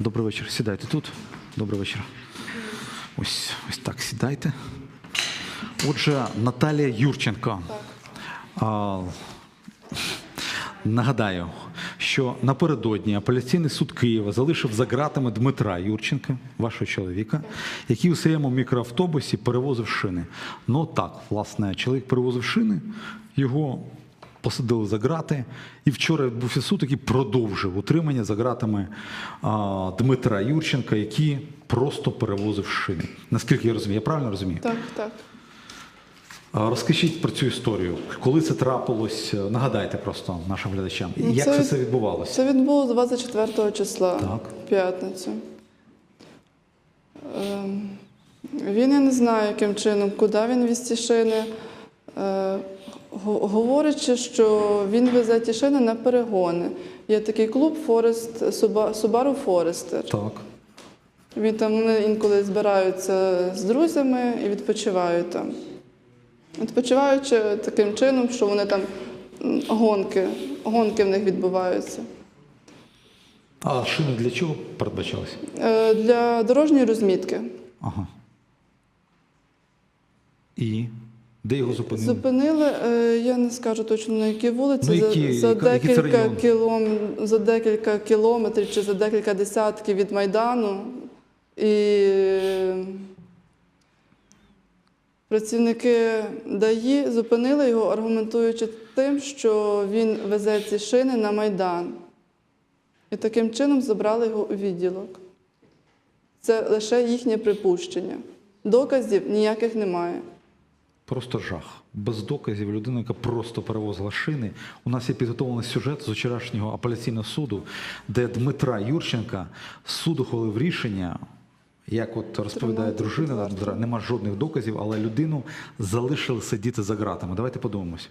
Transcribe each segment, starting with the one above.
Добрий вечір. Сідайте тут. Добрий вечір. Ось, ось так сідайте. Отже, Наталія Юрченко. А, нагадаю, що напередодні апеляційний суд Києва залишив за ґратами Дмитра Юрченка, вашого чоловіка, який у своєму мікроавтобусі перевозив шини. Ну так, власне, чоловік перевозив шини, його посадили за ґрати, і вчора відбувся суд, який продовжив утримання за ґратами а, Дмитра Юрченка, який просто перевозив шини. Наскільки я розумію, я правильно розумію? Так, так. А, Розкажіть про цю історію. Коли це трапилось? Нагадайте просто нашим глядачам. Ну, Як це це, все відбувалося? Це відбулося 24 числа, Так. п'ятницю. Ем, Він я не знаю, яким чином, куди він віз ці шини. Е, го- Говорячи, що він везе тішини на перегони. Є такий клуб Форест, Subaru Forester. Так. Він там вони інколи збираються з друзями і відпочивають там. Відпочиваючи таким чином, що вони там гонки, гонки в них відбуваються. А шини для чого передбачалися? Е, Для дорожньої розмітки. Ага. І де його зупинили? Зупинили, е, я не скажу точно на якій вулиці, Ну, які- за, декілька кілом, за декілька кілометрів чи за декілька десятків від Майдану. І працівники ДАІ зупинили його, аргументуючи тим, що він везе ці шини на Майдан. І таким чином забрали його у відділок. Це лише їхнє припущення. Доказів ніяких немає. Просто жах. Без доказів людина, яка просто перевозила шини. У нас є підготовлений сюжет з вчорашнього апеляційного суду, де Дмитра Юрченка суд ухвалив рішення. Як от розповідає дружина, нема жодних доказів, але людину залишили сидіти за ґратами. Давайте подивимось.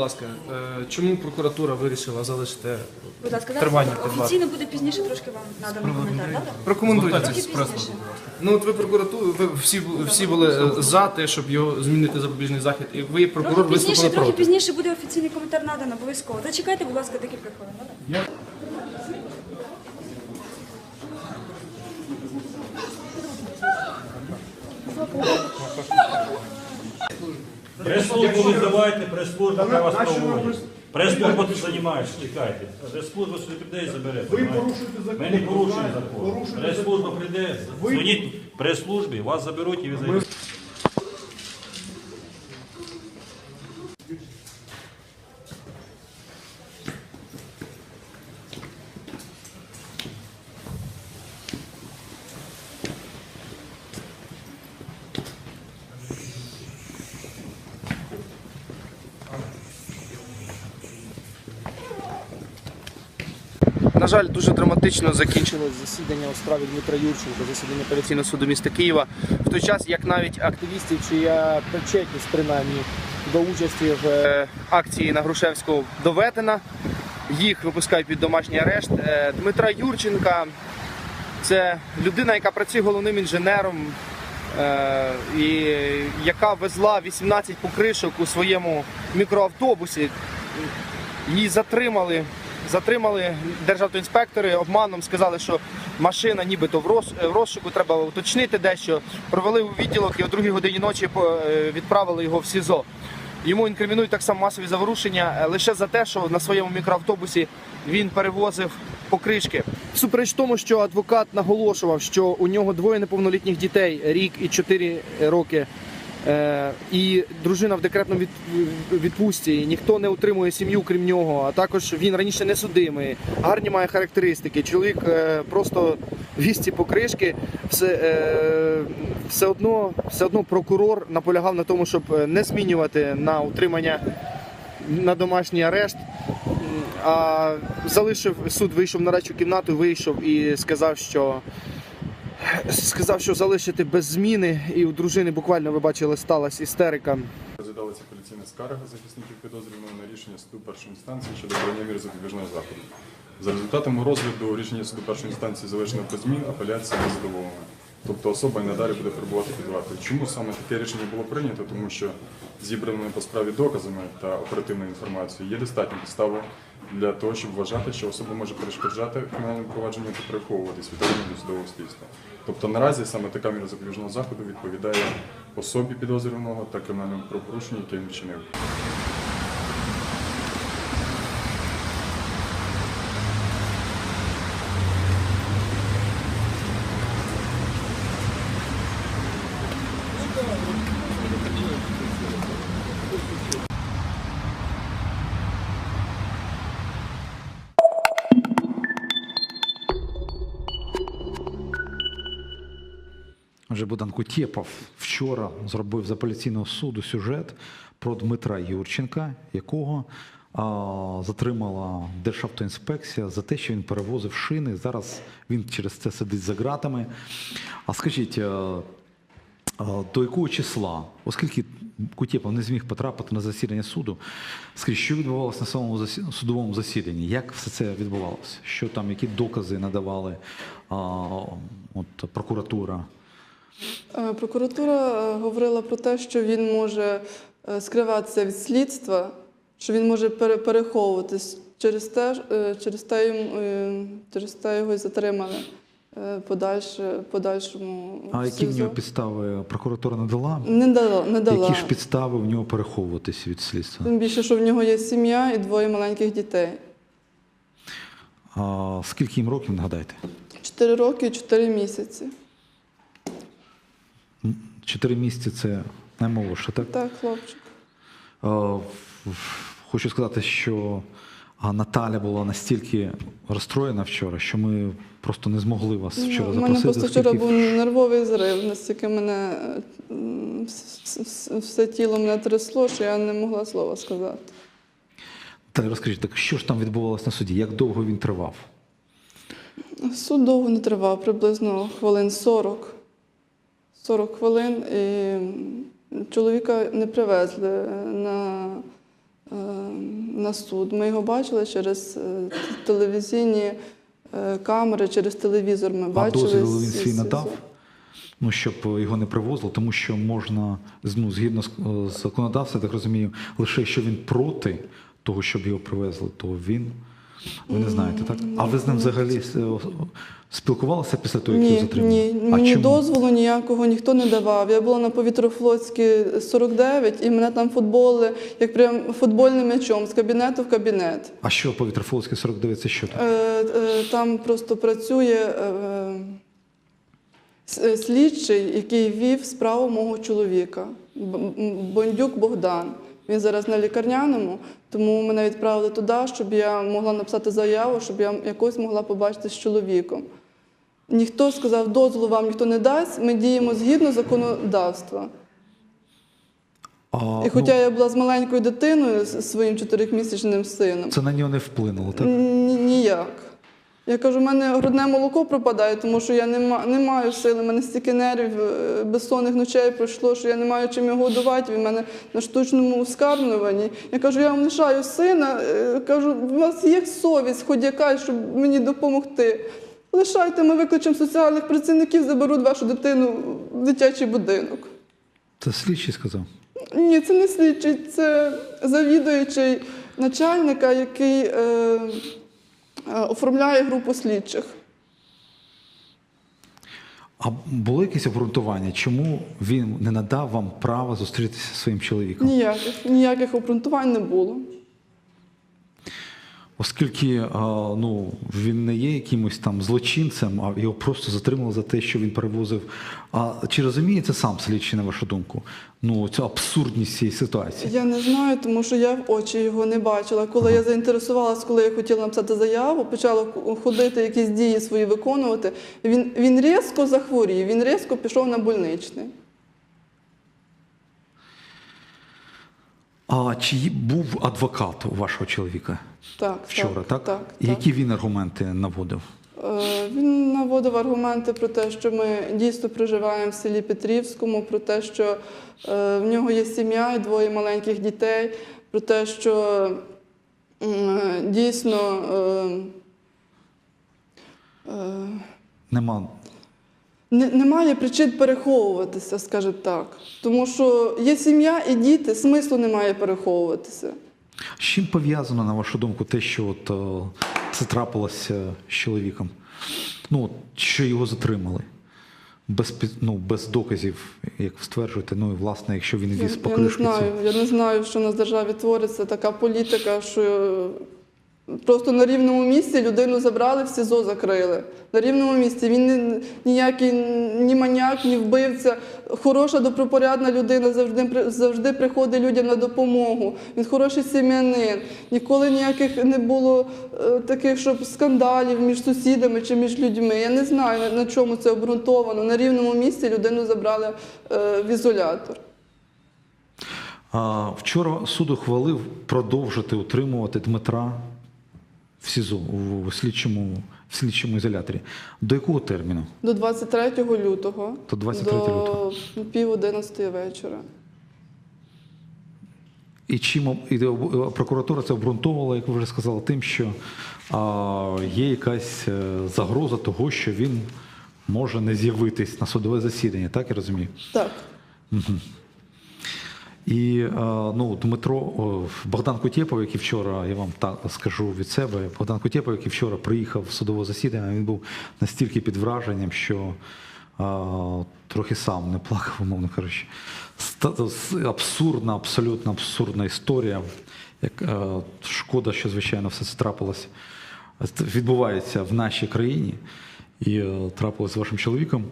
Ласка, е, чому прокуратура вирішила залишити Будь ласка, Тривання зараз під офіційно буде пізніше трошки вам надано коментар, добре? Прокоментуйте. Трохи пізніше. Ну от ви прокуратура, ви всі всі були е, за те, щоб його змінити запобіжний захід, і ви як прокурор Трохи пізніше, виступили трохи проти. пізніше буде офіційний коментар надано обов'язково. Зачекайте, будь ласка, декілька хвилин, добре? Прес-службу визивайте, прес-служба для вас проводить. Прес-служба тут займаєшся, чекайте. Прес-служба сюди прийде і забере. Ви порушуєте закон. Ми не порушуємо закон. Прес-служба прийде, дзвоніть прес-службі, вас заберуть і ви зайдете. На жаль, дуже драматично закінчилось засідання у справі Дмитра Юрченка, засідання апеляційного суду міста Києва. В той час, як навіть активістів, чия причетність принаймні до участі в е, акції на Грушевського доведена, їх випускають під домашній арешт. Е, Дмитра Юрченка це людина, яка працює головним інженером, е, і яка везла 18 покришок у своєму мікроавтобусі. Її затримали. Затримали державтоінспектори обманом, сказали, що машина нібито в в розшуку, треба уточнити дещо. Провели у відділок і о другій годині ночі е, відправили його в СІЗО. Йому інкримінують так само масові заворушення е, лише за те, що на своєму мікроавтобусі він перевозив покришки. Всупереч тому, що адвокат наголошував, що у нього двоє неповнолітніх дітей, рік і чотири роки. Е, і дружина в декретному від, відпустці, ніхто не утримує сім'ю, крім нього. А також він раніше не судимий, гарні має характеристики. Чоловік е, просто віз ці покришки. Все, е, все, одно, все одно прокурор наполягав на тому, щоб не змінювати на утримання на домашній арешт. А залишив суд, вийшов на речу кімнату, вийшов і сказав, що сказав, що залишити без зміни, і у дружини буквально ви бачили сталася істерика. Розглядалася апеляційна скарга захисників підозрюваного на рішення суду першої інстанції щодо обрання мір запобіжного заходу. За результатами розгляду рішення суду першої інстанції залишено без змін, апеляція не задоволена. Тобто особа і надалі буде перебувати під вартою. Чому саме таке рішення було прийнято? Тому що зібраними по справі доказами та оперативною інформацією є достатньо підстави для того, щоб вважати, що особа може перешкоджати кримінальному провадженню та приховуватись від органів досудового слідства. Тобто наразі саме така міра запобіжного заходу відповідає особі підозрюваного та кримінальному правопорушенню, яке він вчинив. Вже Богдан Кутєпов вчора зробив з апеляційного суду сюжет про Дмитра Юрченка, якого а, затримала Державтоінспекція за те, що він перевозив шини. Зараз він через це сидить за ґратами. А скажіть, а, а, до якого числа, оскільки Кутєпов не зміг потрапити на засідання суду, скажіть, що відбувалося на самому засі- судовому засіданні? Як все це відбувалося? Що там, які докази надавали а, от, прокуратура? Е, Прокуратура е, говорила про те, що він може е, скриватися від слідства, що він може пере- переховуватись через те, через те, йому, через те його і затримали подальше, подальшому. А які в нього підстави прокуратура не дала? Не дала, не дала. Які ж підстави в нього переховуватись від слідства? Тим більше, що в нього є сім'я і двоє маленьких дітей. А, скільки їм років, нагадайте? Чотири роки і чотири місяці. Чотири місяці це наймолодше, так? Так, хлопчик. В- хочу сказати, що Наталя була настільки розстроєна вчора, що ми просто не змогли вас вчора У запросити. мене просто вчора був нервовий зрив, настільки мене е, все тіло мене трясло, що я не могла слова сказати. Наталя, розкажіть, так що ж там відбувалося на суді? Як довго він тривав? Суд довго не тривав, приблизно хвилин 40. 40 хвилин і чоловіка не привезли на, е, на суд. Ми його бачили через е, телевізійні е, камери, через телевізор. Ми А бачили. дозвіл він свій надав? Ну, щоб його не привозили, тому що можна, ну, згідно з законодавством, я так розумію, лише якщо він проти того, щоб його привезли, то він. Ви не знаєте, так? А ви з ним взагалі спілкувалися після того, як його затримали? ні, а мені чому? дозволу ніякого ніхто не давав. Я була на повітрофлотській 49, і мене там футболи, як прям футбольним м'ячом з кабінету в кабінет. А що Повітрофлотське 49 це що там? Е, е, Там просто працює е, е, слідчий, який вів справу мого чоловіка, Бондюк Богдан. Він зараз на лікарняному, тому мене відправили туди, щоб я могла написати заяву, щоб я якось могла побачити з чоловіком. Ніхто сказав, дозволу вам ніхто не дасть, ми діємо згідно законодавства. А, І хоча ну, я була з маленькою дитиною, з своїм чотирьохмісячним сином, це на нього не вплинуло, так? Ні- Ніяк. Я кажу, в мене грудне молоко пропадає, тому що я не, не маю сили, в мене стільки нервів, е, безсонних ночей пройшло, що я не маю чим його годувати, він в мене на штучному вскармлюванні. Я кажу, я вам лишаю сина, е, кажу, у вас є совість хоч якась, щоб мені допомогти. Лишайте, ми викличемо соціальних працівників, заберуть вашу дитину в дитячий будинок. Це слідчий сказав. Ні, це не слідчий, це завідуючий начальника, який е, оформляє групу слідчих. А було якесь обґрунтування, чому він не надав вам права зустрітися зі своїм чоловіком? Ніяких, ніяких обґрунтувань не було. Оскільки ну, він не є якимось там злочинцем, а його просто затримали за те, що він перевозив. А чи розуміє це сам слідчий, на вашу думку? Ну, цю абсурдність цієї ситуації? Я не знаю, тому що я в очі його не бачила. Коли я заінтересувалася, коли я хотіла написати заяву, почала ходити, якісь дії свої виконувати. Він, він різко захворів, він різко пішов на больничний. А чи був адвокат у вашого чоловіка Так, вчора, так? так, так. які він аргументи наводив? Е, Він наводив аргументи про те, що ми дійсно проживаємо в селі Петрівському, про те, що е, в нього є сім'я і двоє маленьких дітей, про те, що дійсно е, Нема не, немає причин переховуватися, скажімо так. Тому що є сім'я і діти, смислу немає переховуватися. З чим пов'язано, на вашу думку, те, що от, е, це трапилося з чоловіком? Ну, от, що його затримали? Без, ну, без доказів, як ви стверджуєте, ну і власне, якщо він Я, віз я не знаю, я не знаю, що в державі твориться така політика, що просто на рівному місці людину забрали, в СІЗО закрили. На рівному місці він не, ніякий ні маняк, ні вбивця. Хороша, добропорядна людина завжди, завжди приходить людям на допомогу. Він хороший сім'янин. Ніколи ніяких не було е, таких, щоб скандалів між сусідами чи між людьми. Я не знаю, на, на чому це обґрунтовано. На рівному місці людину забрали е, в ізолятор. Вчора суд ухвалив продовжити утримувати Дмитра в СІЗО, у слідчому, в слідчому ізоляторі. До якого терміну? До 23 лютого. До 23 до лютого. пів одинадцятої вечора. І чим і е, прокуратура це обґрунтовувала, як ви вже сказали, тим, що а, є якась е, загроза того, що він може не з'явитись на судове засідання, так я розумію? Так. І е, ну, Дмитро Богдан Кутєпов, який вчора, я вам так скажу від себе, Богдан Кутєпов, який вчора приїхав в судове засідання, він був настільки під враженням, що е, трохи сам не плакав, умовно кажучи. Абсурдна, абсолютно абсурдна історія. Як, е, шкода, що звичайно все це трапилось. Відбувається в нашій країні і трапилось з вашим чоловіком.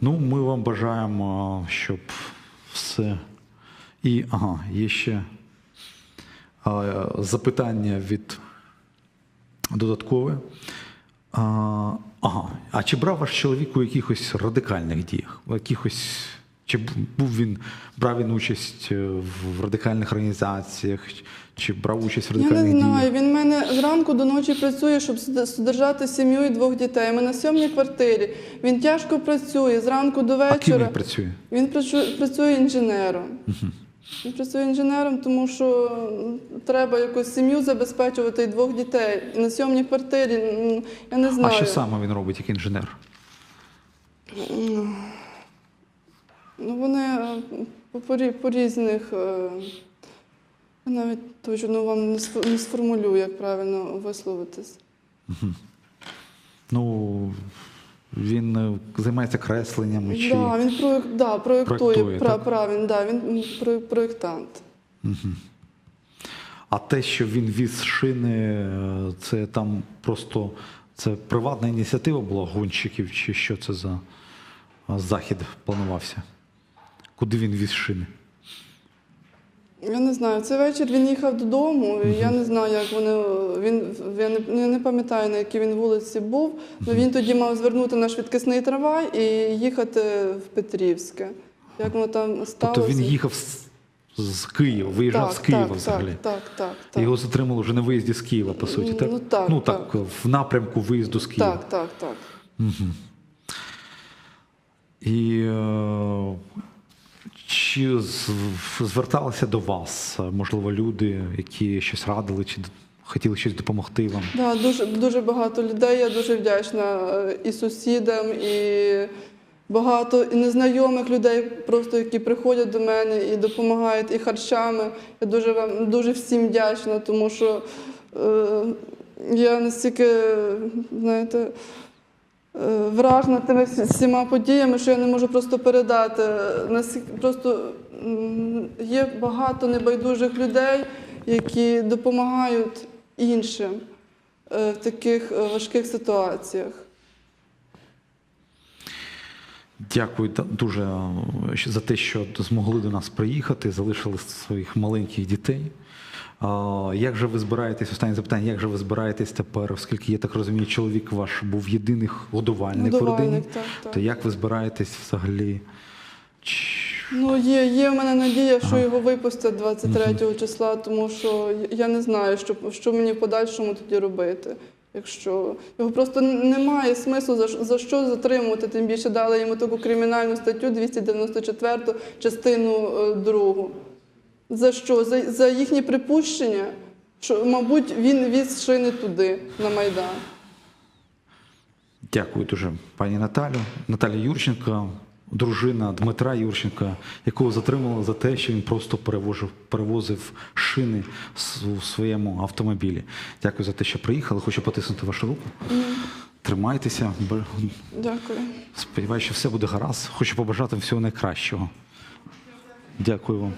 Ну, ми вам бажаємо, щоб все. І ага, є ще а, запитання від додаткове. А, ага. А чи брав ваш чоловік у якихось радикальних діях? У якихось, чи був він, брав він участь е, в радикальних організаціях, чи брав участь в Я не знаю. діях? Він в мене зранку до ночі працює, щоб содержати сім'ю і двох дітей. Ми на сьомій квартирі. Він тяжко працює зранку до А ким вечора. він працює? Він працює, інженером. Він працює інженером, тому що треба якусь сім'ю забезпечувати і двох дітей. І на сьомій квартирі я не знаю. А що саме він робить як інженер? Ну, вони е, по, по, по різних. е, Я навіть точно вам не сформулюю, як правильно висловитись. Ну, він е, займається кресленнями чи. Да, він проєк, да, проєктує, Проєктує, пра, правильно, да, він про- проєктант. А те, що він віз шини, е, це там просто це приватна ініціатива була гонщиків, чи що це за захід планувався? Куди він віз шини? Я не знаю, цей вечір він їхав додому. і Я не знаю, як вони. Він я не, я не пам'ятаю, на якій він вулиці був. але він тоді мав звернути на швидкісний трамвай і їхати в Петрівське. Як воно там сталося? Тобто він їхав з, з Києва, виїжджав з Києва взагалі. Так, так, так. так. Його затримали вже на виїзді з Києва, по суті. Так? Ну, так, ну так. так, в напрямку виїзду з Києва. Так, так, так. І е, чи зверталися до вас, можливо, люди, які щось радили, чи хотіли щось допомогти вам? Да, дуже, дуже багато людей. Я дуже вдячна е, і сусідам, і багато і незнайомих людей, просто які приходять до мене і допомагають і харчами. Я дуже вам дуже всім вдячна, тому що е, я настільки, знаєте. Вражена тими всіма подіями, що я не можу просто передати. Просто є багато небайдужих людей, які допомагають іншим е, в таких е, важких ситуаціях. Дякую дуже е, за те, що змогли до нас приїхати, залишили своїх маленьких дітей. Як же ви збираєтесь, останнє запитання, як же ви збираєтесь тепер, оскільки я так розумію, чоловік ваш був єдиний годувальник, в родині, так, так. то як ви збираєтесь взагалі? Ну, є, є в мене надія, що його випустять 23 числа, тому що я не знаю, що, що мені в подальшому тоді робити. Якщо його просто немає смислу за, за що затримувати, тим більше дали йому таку кримінальну статтю 294 частину 2. За що? За, за їхні припущення, що, мабуть, він віз шини туди, на Майдан. Дякую дуже, пані Наталю. Наталя Юрченко, дружина Дмитра Юрченка, якого затримали за те, що він просто перевозив, перевозив шини у своєму автомобілі. Дякую за те, що приїхали. Хочу потиснути вашу руку. Тримайтеся. Дякую. Сподіваюся, що все буде гаразд. Хочу побажати всього найкращого. Дякую вам.